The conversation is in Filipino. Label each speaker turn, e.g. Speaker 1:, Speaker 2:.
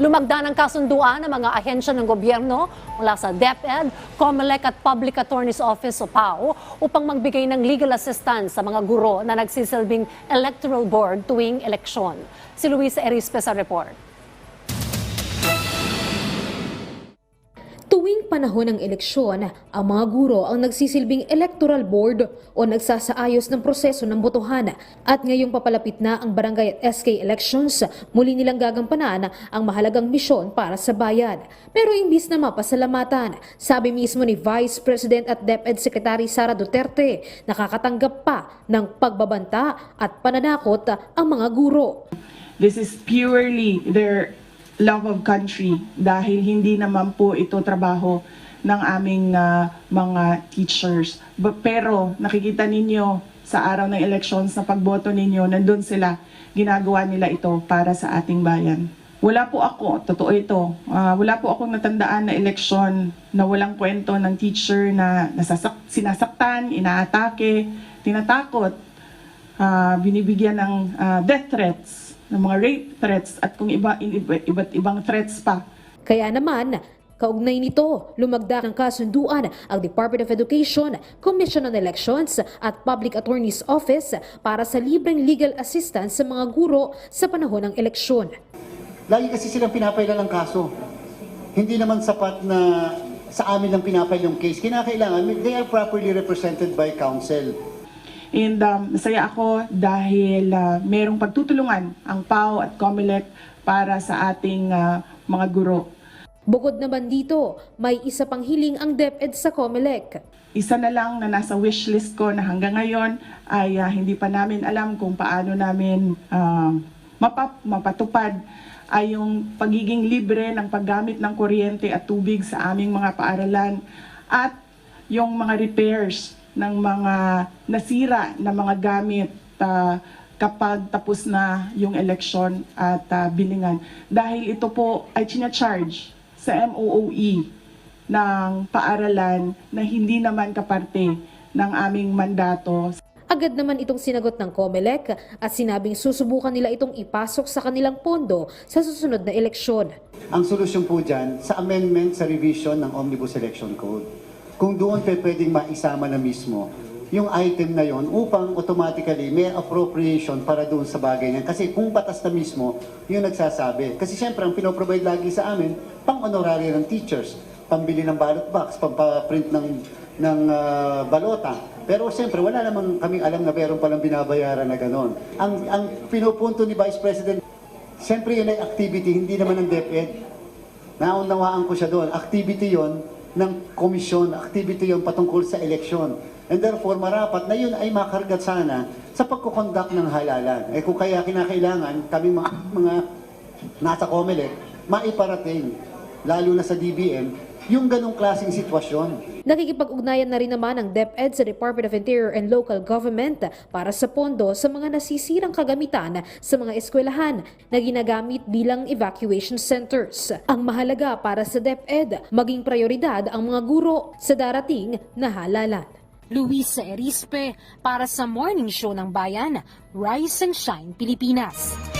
Speaker 1: Lumagda ng kasunduan ng mga ahensya ng gobyerno mula sa DepEd, COMELEC at Public Attorney's Office o PAO upang magbigay ng legal assistance sa mga guro na nagsisilbing electoral board tuwing eleksyon. Si Luisa Erispe sa report.
Speaker 2: Panahon ng eleksyon, ang mga guro ang nagsisilbing electoral board o nagsasaayos ng proseso ng botohan. At ngayong papalapit na ang barangay at SK elections, muli nilang gagampanan ang mahalagang misyon para sa bayan. Pero imbis na mapasalamatan, sabi mismo ni Vice President at DepEd Secretary Sara Duterte, nakakatanggap pa ng pagbabanta at pananakot ang mga guro.
Speaker 3: This is purely their love of country dahil hindi naman po ito trabaho ng aming ah, mga teachers. Ba- Pero nakikita ninyo sa araw ng elections na pagboto ninyo, nandun sila, ginagawa nila ito para sa ating bayan. Wala po ako, totoo ito, ah, wala po akong natandaan na eleksyon na walang kwento ng teacher na nasasak, sinasaktan, inaatake, tinatakot, ah, binibigyan ng ah, death threats, ng mga rape threats at kung iba, iba, iba't ibang threats pa.
Speaker 2: Kaya naman, kaugnay nito, lumagda ng kasunduan ang Department of Education, Commission on Elections at Public Attorney's Office para sa libreng legal assistance sa mga guro sa panahon ng eleksyon.
Speaker 4: Lagi kasi silang pinapailan ng kaso. Hindi naman sapat na sa amin lang pinapail yung case. Kinakailangan, they are properly represented by counsel.
Speaker 3: And um, masaya ako dahil ah, merong pagtutulungan ang PAO at COMELEC para sa ating ah, mga guro.
Speaker 2: Bukod naman dito, may isa pang hiling ang DepEd sa COMELEC.
Speaker 3: Isa na lang na nasa wish list ko na hanggang ngayon ay ah, hindi pa namin alam kung paano namin ah, mapap, mapatupad ay yung pagiging libre ng paggamit ng kuryente at tubig sa aming mga paaralan at yung mga repairs ng mga nasira na mga gamit ah, kapag tapos na yung election at ah, bilingan. Dahil ito po ay charge sa MOOE ng paaralan na hindi naman kaparte ng aming mandato.
Speaker 2: Agad naman itong sinagot ng COMELEC at sinabing susubukan nila itong ipasok sa kanilang pondo sa susunod na eleksyon.
Speaker 4: Ang solusyon po dyan, sa amendment sa revision ng Omnibus Election Code, kung doon pe pwedeng maisama na mismo yung item na yon upang automatically may appropriation para doon sa bagay niyan. Kasi kung batas na mismo, yung nagsasabi. Kasi siyempre, ang pinoprovide lagi sa amin, pang honorary ng teachers, pambili ng ballot box, pampaprint ng, ng ah, balota. Pero siyempre, wala namang kaming alam na meron palang binabayaran na gano'n. Ang, ang pinupunto ni Vice President, siyempre yun ay activity, hindi naman ng DepEd. Naunawaan ko siya doon. Activity yon ng komisyon, activity yon patungkol sa eleksyon. And therefore, marapat na yun ay makargat sana sa pagkukondak ng halalan. Eh kung kaya kinakailangan kami mga, mga nasa COMELEC, maiparating, lalo na sa DBM, yung ganong klaseng sitwasyon.
Speaker 2: Nakikipag-ugnayan na rin naman ang DepEd sa Department of Interior and Local Government para sa pondo sa mga nasisirang kagamitan sa mga eskwelahan na ginagamit bilang evacuation centers. Ang mahalaga para sa DepEd, maging prioridad ang mga guro sa darating na halalan. Luisa Erispe para sa Morning Show ng Bayan, Rise and Shine Pilipinas.